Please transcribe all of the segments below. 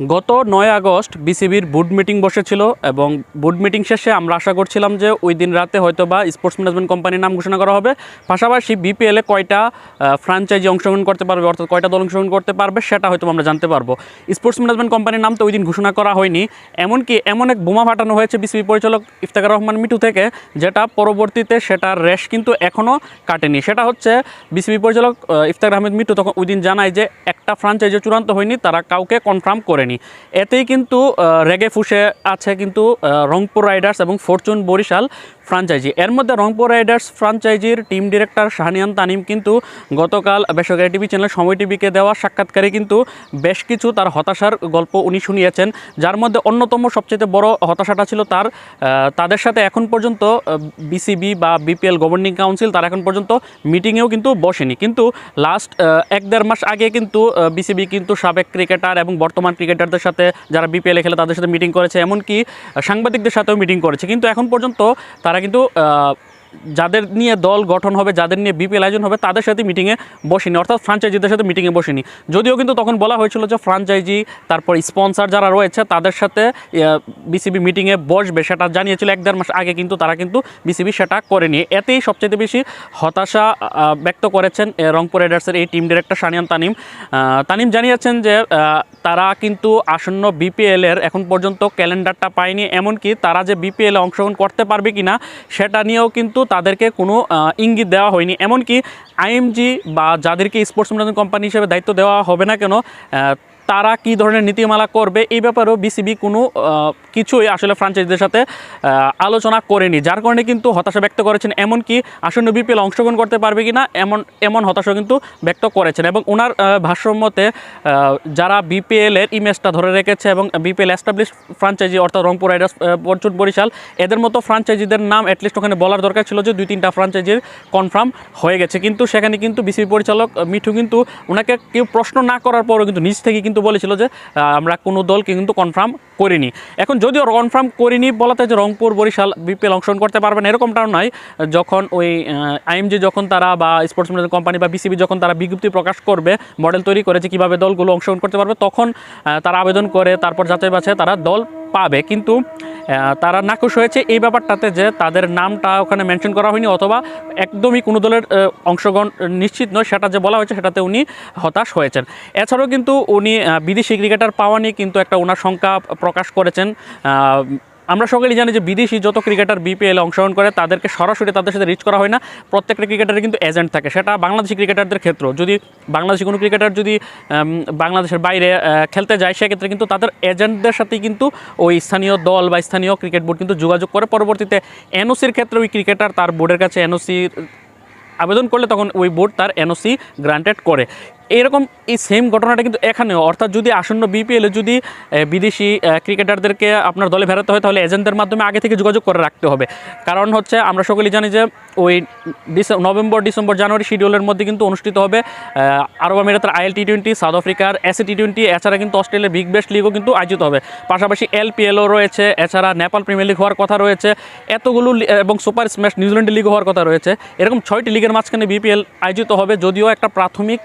গত নয় আগস্ট বিসিবির বুড মিটিং বসেছিল এবং বুড মিটিং শেষে আমরা আশা করছিলাম যে ওই দিন রাতে হয়তো বা স্পোর্টস ম্যানেজমেন্ট কোম্পানির নাম ঘোষণা করা হবে। পাশাপাশি বিপিএলে কয়টা ফ্রাঞ্চাইজি অংশগ্রহণ করতে পারবে অর্থাৎ কয়টা দল অংশগ্রহণ করতে পারবে সেটা হয়তো আমরা জানতে পারব। স্পোর্টস ম্যানেজমেন্ট কোম্পানির নাম তো ওই দিন ঘোষণা করা হয়নি। এমনকি এমন এক বোমা ফাটানো হয়েছে বিসিবি পরিচালক ইফতেখার রহমান মিটু থেকে যেটা পরবর্তীতে সেটার রেশ কিন্তু এখনও কাটেনি। সেটা হচ্ছে বিসিবি পরিচালক আহ, ইফতেখার আহমেদ মিটু তখন ওই দিন জানায় যে একটা ফ্রাঞ্চাইজি চূড়ান্ত হয়নি তারা কাউকে কনফার্ম করেনি। এতেই কিন্তু রেগে ফুসে আছে কিন্তু রংপুর রাইডার্স এবং ফরচুন বরিশাল। ফ্রাঞ্চাইজি। এর মধ্যে রংপুর রাইডার্স ফ্রাঞ্চাইজির টিম ডিরেক্টর শাহনিয়ান তানিম কিন্তু গতকাল বেসরকারি টিভি চ্যানেল সময় টিভিকে দেওয়া সাক্ষাৎকারে কিন্তু বেশ কিছু তার হতাশার গল্প উনি শুনিয়েছেন, যার মধ্যে অন্যতম সবচেয়ে বড় হতাশাটা ছিল তার তাদের সাথে এখন পর্যন্ত বিসিবি বা বিপিএল গভর্নিং কাউন্সিল তার এখন পর্যন্ত মিটিংয়েও কিন্তু বসেনি। কিন্তু লাস্ট এক দেড় মাস আগে কিন্তু বিসিবি কিন্তু সাবেক ক্রিকেটার এবং বর্তমান ক্রিকেটারদের সাথে যারা বিপিএলে খেলে তাদের সাথে মিটিং করেছে, এমনকি সাংবাদিকদের সাথেও মিটিং করেছে। কিন্তু এখন পর্যন্ত তারা কিন্তু যাদের নিয়ে দল গঠন হবে, যাদের নিয়ে বিপিএল আয়োজন হবে, তাদের সাথে মিটিংয়ে বসেনি। অর্থাৎ ফ্রাঞ্চাইজিদের সাথে মিটিংয়ে বসেনি। যদিও কিন্তু তখন বলা হয়েছিল যে ফ্রাঞ্চাইজি তারপর স্পন্সর যারা রয়েছে, তাদের সাথে বিসিবি মিটিংয়ে বসবে। সেটা জানিয়েছিল এক দেড় মাস আগে, কিন্তু তারা কিন্তু বিসিবি সেটা করেনি। এতেই সবচেয়ে বেশি হতাশা ব্যক্ত করেছেন রংপুর রাইডার্সের এই টিম ডিরেক্টর সানিয়ান তানিম। তানিম জানিয়েছেন যে তারা কিন্তু আসন্ন বিপিএল এর এখন পর্যন্ত ক্যালেন্ডারটা পায়নি। এমনকি তারা যে বিপিএল অংশগ্রহণ করতে পারবে কিনা, সেটা নিয়েও কিন্তু তাদেরকে কোনো ইঙ্গিত দেওয়া হয়নি। এমনকি আইএমজি বা যাদেরকে স্পোর্টস কোম্পানি হিসেবে দায়িত্ব দেওয়া হবে না কেন তারা কী ধরনের নীতিমালা করবে, এই ব্যাপারেও বিসিবি কোনো কিছুই আসলে ফ্রাঞ্চাইজিদের সাথে আলোচনা করেনি। যার কারণে কিন্তু হতাশা ব্যক্ত করেছেন, এমনকি আসন্ন বিপিএল অংশগ্রহণ করতে পারবে কি না এমন এমন হতাশা কিন্তু ব্যক্ত করেছেন। এবং ওনার ভাষ্যমতে যারা বিপিএল এর ইমেজটা ধরে রেখেছে এবং বিপিএল এস্টাবলিশ ফ্রাঞ্চাইজি অর্থাৎ রংপুর রাইডার্স পরচুন বরিশাল, এদের মতো ফ্রাঞ্চাইজিদের নাম অ্যাটলিস্ট ওখানে বলার দরকার ছিল যে দুই তিনটা ফ্রাঞ্চাইজির কনফার্ম হয়ে গেছে। কিন্তু সেখানে কিন্তু বিসিবি পরিচালক, মিঠু কিন্তু ওনাকে কেউ প্রশ্ন না করার পরও কিন্তু নিজ থেকে কিন্তু বলেছিল যে আমরা কোনো দলকে কিন্তু কনফার্ম করিনি। এখন যদিও কনফার্ম করিনি বলাতে যে রংপুর, বরিশাল, বিপিএল অংশগ্রহণ করতে পারবেন এরকমটাও নয় যখন ওই আইএমজি যখন তারা বা স্পোর্টস ম্যানেজমেন্ট কোম্পানি বা বিসিবি যখন তারা বিজ্ঞপ্তি প্রকাশ করবে মডেল তৈরি করেছে কীভাবে দলগুলো অংশগ্রহণ করতে পারবে, তখন তারা আবেদন করে, তারপর যাচাই বাছাই তারা দল পাবে। কিন্তু তারা নাকুশ হয়েছে এই ব্যাপারটাতে যে তাদের নামটা ওখানে মেনশন করা হয়নি অথবা একদমই কোনো দলের অংশগ্রহণ নিশ্চিত নয়। সেটা যে বলা হয়েছে সেটাতে উনি হতাশ হয়েছেন। এছাড়াও কিন্তু উনি বিদেশি ক্রিকেটার পাওয়া নিয়ে কিন্তু একটা ওনার শঙ্কা প্রকাশ করেছেন। আমরা সকলেই জানি যে বিদেশি যত ক্রিকেটার বিপিএল অংশগ্রহণ করে, তাদেরকে সরাসরি তাদের সাথে রিচ করা হয় না। প্রত্যেকটা ক্রিকেটারের কিন্তু এজেন্ট থাকে। সেটা বাংলাদেশি ক্রিকেটারদের ক্ষেত্রেও যদি বাংলাদেশি কোনো ক্রিকেটার যদি বাংলাদেশের বাইরে খেলতে যায়, সেক্ষেত্রে কিন্তু তাদের এজেন্টদের সাথেই কিন্তু ওই স্থানীয় দল বা স্থানীয় ক্রিকেট বোর্ড কিন্তু যোগাযোগ করে। পরবর্তীতে এনওসির ক্ষেত্রে ওই ক্রিকেটার তার বোর্ডের কাছে এনওসির আবেদন করলে তখন ওই বোর্ড তার এনওসি গ্রান্টেড করে। এরকম এই সেম ঘটনাটা কিন্তু এখানেও। অর্থাৎ যদি আসন্ন বিপিএলে যদি বিদেশি ক্রিকেটারদেরকে আপনার দলে ফেরাতে হয়, তাহলে এজেন্টদের মাধ্যমে আগে থেকে যোগাযোগ করে রাখতে হবে। কারণ হচ্ছে, আমরা সকলেই জানি যে, ওই নভেম্বর, ডিসেম্বর, জানুয়ারি শিডিউলের মধ্যে কিন্তু অনুষ্ঠিত হবে আরব আমিরাতের আইএল টি টোয়েন্টি সাউথ আফ্রিকার এসি টি টোয়েন্টি এছাড়া কিন্তু অস্ট্রেলিয়ার বিগ বেস্ট লিগও কিন্তু আয়োজিত হবে। পাশাপাশি এলপিএলও রয়েছে, এছাড়া নেপাল প্রিমিয়ার লিগ হওয়ার কথা রয়েছে, এতগুলো এবং সুপার স্ম্যাশ নিউজিল্যান্ড লিগ হওয়ার কথা রয়েছে। এরকম ছয়টি লিগের মাঝখানে বিপিএল আয়োজিত হবে, যদিও একটা প্রাথমিক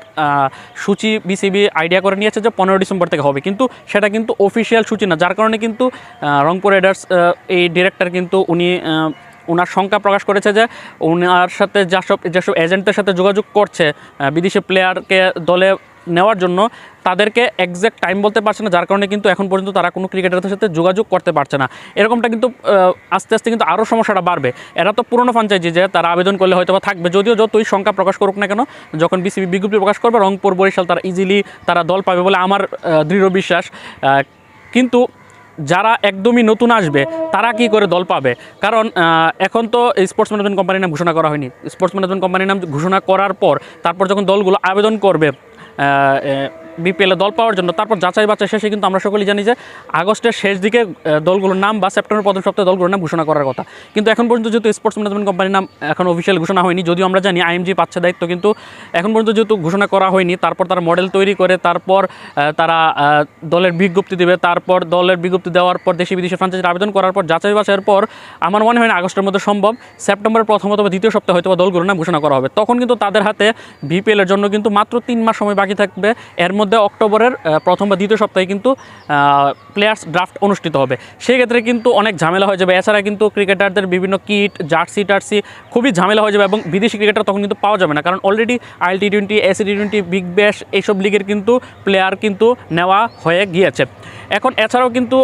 সূচি বিসিবি আইডিয়া করে নিয়েছে যে পনেরো ডিসেম্বর থেকে হবে। কিন্তু সেটা কিন্তু অফিসিয়াল সূচি না, যার কারণে কিন্তু রংপুর রাইডার্স এই ডিরেক্টর কিন্তু উনি ওনার শঙ্কা প্রকাশ করেছে যে ওনার সাথে যেসব যেসব এজেন্টদের সাথে যোগাযোগ করছে বিদেশি প্লেয়ারকে দলে নেওয়ার জন্য তাদেরকে একজ্যাক্ট টাইম বলতে পারছে না, যার কারণে কিন্তু এখন পর্যন্ত তারা কোনো ক্রিকেটারদের সাথে যোগাযোগ করতে পারছে না। এরকমটা কিন্তু আস্তে আস্তে কিন্তু আরও সমস্যাটা বাড়বে। এরা তো পুরনো ফ্রাঞ্চাইজি যে তারা আবেদন করলে হয়তো বা থাকবে। যদিও যতই সংখ্যা প্রকাশ করুক না কেন, যখন বিসিবি বিজ্ঞপ্তি প্রকাশ করবে, রংপুর, বরিশাল, তারা ইজিলি তারা দল পাবে বলে আমার দৃঢ় বিশ্বাস। কিন্তু যারা একদমই নতুন আসবে, তারা কি করে দল পাবে? কারণ এখন তো স্পোর্টস ম্যানেজমেন্ট কোম্পানির নাম ঘোষণা করা হয়নি। স্পোর্টস ম্যানেজমেন্ট কোম্পানির নাম ঘোষণা করার পর, তারপর যখন দলগুলো আবেদন করবে 呃。বিপিএলে দল পাওয়ার জন্য। তারপর যাচাই বাছাই শেষে কিন্তু আমরা সকলেই জানি যে আগস্টের শেষ দিকে দলগুলোর নাম বা সেপ্টেম্বর প্রথম সপ্তাহে দলগুলোর নাম ঘোষণা করার কথা। কিন্তু এখন পর্যন্ত যেহেতু স্পোর্টস ম্যানেজমেন্ট কোম্পানির নাম এখন অফিসিয়াল ঘোষণা হয়নি, যদিও আমরা জানি আইএমজি পাচ্ছে দায়িত্ব, কিন্তু এখন পর্যন্ত যেহেতু ঘোষণা করা হয়নি, তারপর তারা মডেল তৈরি করে, তারপর তারা দলের বিজ্ঞপ্তি দেবে, তারপর দলের বিজ্ঞপ্তি দেওয়ার পর দেশি বিদেশি ফ্রাঞ্চাইজির আবেদন করার পর যাচাই বাছাইয়ের পর আমার মনে হয় না আগস্টের মধ্যে সম্ভব। সেপ্টেম্বরের প্রথম অথবা দ্বিতীয় সপ্তাহে হয়তো দলগুলোর নাম ঘোষণা করা হবে। তখন কিন্তু তাদের হাতে বিপিএলের জন্য কিন্তু মাত্র তিন মাস সময় বাকি থাকবে। এর মধ্যে মধ্যে অক্টোবরের প্রথম বা দ্বিতীয় সপ্তাহে কিন্তু প্লেয়ার্স ড্রাফট অনুষ্ঠিত হবে। সেক্ষেত্রে কিন্তু অনেক ঝামেলা হয়ে যাবে। এছাড়া কিন্তু ক্রিকেটারদের বিভিন্ন কিট জার্সি টার্সি খুবই ঝামেলা হয়ে যাবে এবং বিদেশি ক্রিকেটার তখন কিন্তু পাওয়া যাবে না। কারণ already IL T twenty SA T twenty big bash এইসব লিগের কিন্তু প্লেয়ার কিন্তু নেওয়া হয়ে গিয়েছে। এখন এছাড়াও কিন্তু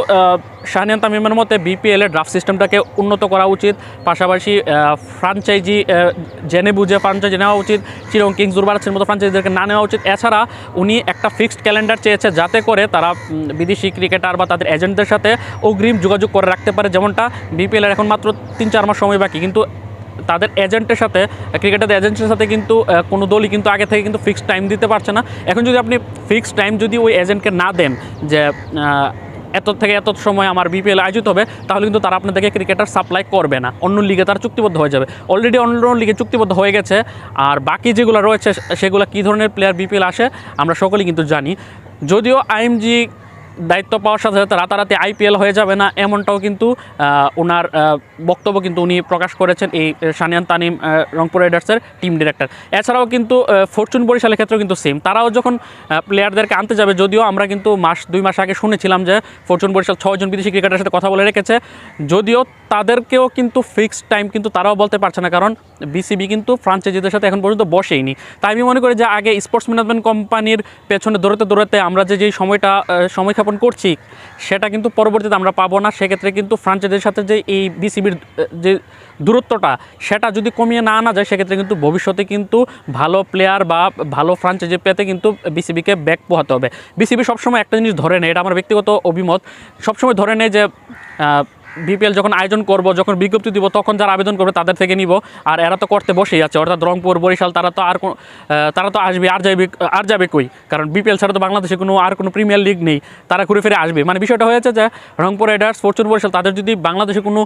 শাহনিয়ান তামিমের মতে বিপিএলের ড্রাফট সিস্টেমটাকে উন্নত করা উচিত। পাশাপাশি ফ্রাঞ্চাইজি জেনে বুঝে ফ্রাঞ্চাইজি নেওয়া উচিত। চিরং কিংস দুর্বারাসের মতো ফ্রাঞ্চাইজিদেরকে না নেওয়া উচিত। এছাড়া উনি একটা ফিক্সড ক্যালেন্ডার চেয়েছে যাতে করে তারা বিদেশি ক্রিকেটার বা তাদের এজেন্টদের সাথে অগ্রিম যোগাযোগ করে রাখতে পারে। যেমনটা বিপিএলের এখন মাত্র তিন চার মাস সময় বাকি। কিন্তু তাদের এজেন্টের সাথে, ক্রিকেটারদের এজেন্টের সাথে কিন্তু কোনো দলই কিন্তু আগে থেকে কিন্তু ফিক্সড টাইম দিতে পারছে না। এখন যদি আপনি ফিক্সড টাইম যদি ওই এজেন্টকে না দেন যে এত থেকে এত সময় আমার বিপিএল আয়োজিত হবে, তাহলে কিন্তু তারা আপনাদেরকে ক্রিকেটার সাপ্লাই করবে না। অন্য লিগে তারা চুক্তিবদ্ধ হয়ে যাবে। অলরেডি অন্য লিগে চুক্তিবদ্ধ হয়ে গেছে। আর বাকি যেগুলো রয়েছে সেগুলো কী ধরনের প্লেয়ার বিপিএল আসে, আমরা সকলেই কিন্তু জানি। যদিও আইএমজি দায়িত্ব পাওয়ার সাথে সাথে রাতারাতি আইপিএল হয়ে যাবে না এমনটাও কিন্তু ওনার বক্তব্য কিন্তু উনি প্রকাশ করেছেন এই সানিয়ান তানিম রংপুর রাইডার্সের টিম ডিরেক্টর এছাড়াও কিন্তু ফরচুন বরিশালের ক্ষেত্রেও কিন্তু সেম তারাও যখন প্লেয়ারদেরকে আনতে যাবে যদিও আমরা কিন্তু মাস দুই মাস আগে শুনেছিলাম যে ফরচুন বরিশাল ছয়জন বিদেশি ক্রিকেটারের সাথে কথা বলে রেখেছে। যদিও তাদেরকেও কিন্তু ফিক্সড টাইম কিন্তু তারাও বলতে পারছে না কারণ বিসিবি কিন্তু ফ্রাঞ্চাইজিদের সাথে এখন পর্যন্ত বসেইনি। তাই আমি মনে করি যে আগে স্পোর্টস ম্যানেজমেন্ট কোম্পানির পেছনে দৌড়াতে দৌড়াতে আমরা যে যেই সময়টা আহ, সময়ক্ষেপণ করছি, সেটা কিন্তু পরবর্তীতে আমরা পাবো না। সেক্ষেত্রে কিন্তু ফ্রান্সের সাথে যে এই বিসিবির যে দূরত্বটা, সেটা যদি কমিয়ে না আনা যায়, সেক্ষেত্রে কিন্তু ভবিষ্যতে কিন্তু ভালো প্লেয়ার বা ভালো ফ্রাঞ্চাইজি পেতে কিন্তু বিসিবিকে ব্যাক পোহাতে হবে। বিসিবি সবসময় একটা জিনিস ধরে নেয়, এটা আমার ব্যক্তিগত অভিমত, সবসময় ধরে নেয় যে বিপিএল যখন আয়োজন করব, যখন বিজ্ঞপ্তি দিব, তখন যারা আবেদন করবে তাদের থেকে নিব। আর এরা তো করতে বসেই আছে, অর্থাৎ রংপুর, বরিশাল, তারা তো আর তারা তো আসবে, আর যাবে আর যাবে কই? কারণ বিপিএল ছাড়া তো বাংলাদেশে কোনো, আর কোনো প্রিমিয়ার লিগ নেই। তারা ঘুরে ফিরে আসবে। মানে বিষয়টা হয়েছে যে, রংপুর রাইডার্স ফরচুন বরিশাল, তাদের যদি বাংলাদেশে কোনো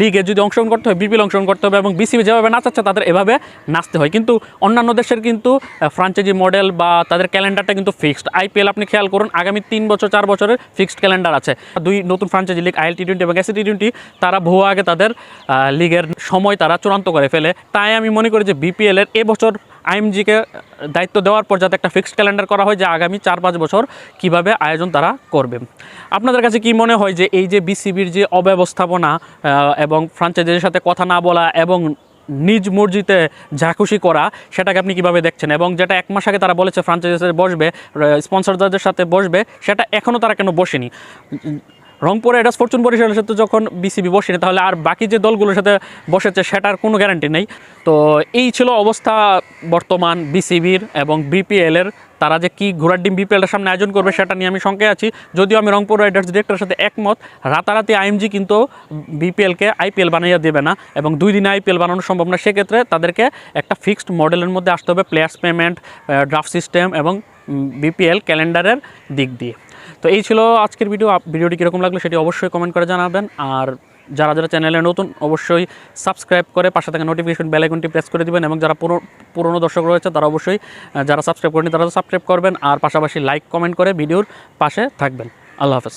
লিগে যদি অংশগ্রহণ করতে হয়, বিপিএল অংশগ্রহণ করতে হবে এবং বিসিবি যেভাবে নাচাচ্ছে, তাদের এভাবে নাচতে হয়। কিন্তু অন্যান্য দেশের কিন্তু ফ্রাঞ্চাইজি মডেল বা তাদের ক্যালেন্ডারটা কিন্তু ফিক্সড আইপিএল আপনি খেয়াল করুন, আগামী তিন বছর, চার বছরের ফিক্সড ক্যালেন্ডার আছে। দুই নতুন franchise league IL T twenty এবং এসি টি টোয়েন্টি তারা ভুয়া আগে তাদের লিগের সময় তারা চূড়ান্ত করে ফেলে। তাই আমি মনে করি যে বিপিএল এর এবছর আইএমজিকে দায়িত্ব দেওয়ার পর যাতে একটা ফিক্সড ক্যালেন্ডার করা হয় যে আগামী চার পাঁচ বছর কীভাবে আয়োজন তারা করবে। আপনাদের কাছে কি মনে হয় যে এই যে বিসিবির যে অব্যবস্থাপনা এবং ফ্রাঞ্চাইজির সাথে কথা না বলা এবং নিজ মর্জিতে খুশি করা, সেটাকে আপনি কীভাবে দেখছেন? এবং যেটা এক মাস আগে তারা বলেছে ফ্রাঞ্চাইজিসের বসবে স্পন্সরদের সাথে বসবে, সেটা এখনও তারা কেন বসেনি? রংপুর রাইডার্স ফরচুন বরিশালের সাথে যখন বিসিবি বসেনি তাহলে আর বাকি যে দলগুলোর সাথে বসেছে সেটার কোনো গ্যারান্টি নেই। তো এই ছিল অবস্থা বর্তমান বিসিবির এবং বিপিএলের তারা যে কি ঘোড়ার ডিম বিপিএলের সামনে আয়োজন করবে সেটা নিয়ে আমি শঙ্কায় আছি। যদিও আমি রংপুর রাইডার্স ডিরেক্টরের সাথে একমত, রাতারাতি আইএমজি কিন্তু বিপিএলকে আইপিএল বানাইয়া দেবে না এবং দুই দিনে আইপিএল বানানো সম্ভব না। সেক্ষেত্রে তাদেরকে একটা ফিক্সড মডেলের মধ্যে আসতে হবে প্লেয়ার্স পেমেন্ট ড্রাফট সিস্টেম এবং বিপিএল ক্যালেন্ডারের দিক দিয়ে। তো এই ছিল আজকের ভিডিও ভিডিওটি কীরকম লাগল সেটি অবশ্যই কমেন্ট করে জানাবেন। আর যারা যারা চ্যানেলে নতুন, অবশ্যই সাবস্ক্রাইব করে পাশে থাকা নোটিফিকেশন বেল আইকনটি প্রেস করে দিবেন এবং যারা পুরো পুরনো দর্শক রয়েছে, তারা অবশ্যই যারা সাবস্ক্রাইব করেনি তারা সাবস্ক্রাইব করবেন। আর পাশাপাশি লাইক কমেন্ট করে ভিডিওর পাশে থাকবেন। আল্লাহ হাফেজ।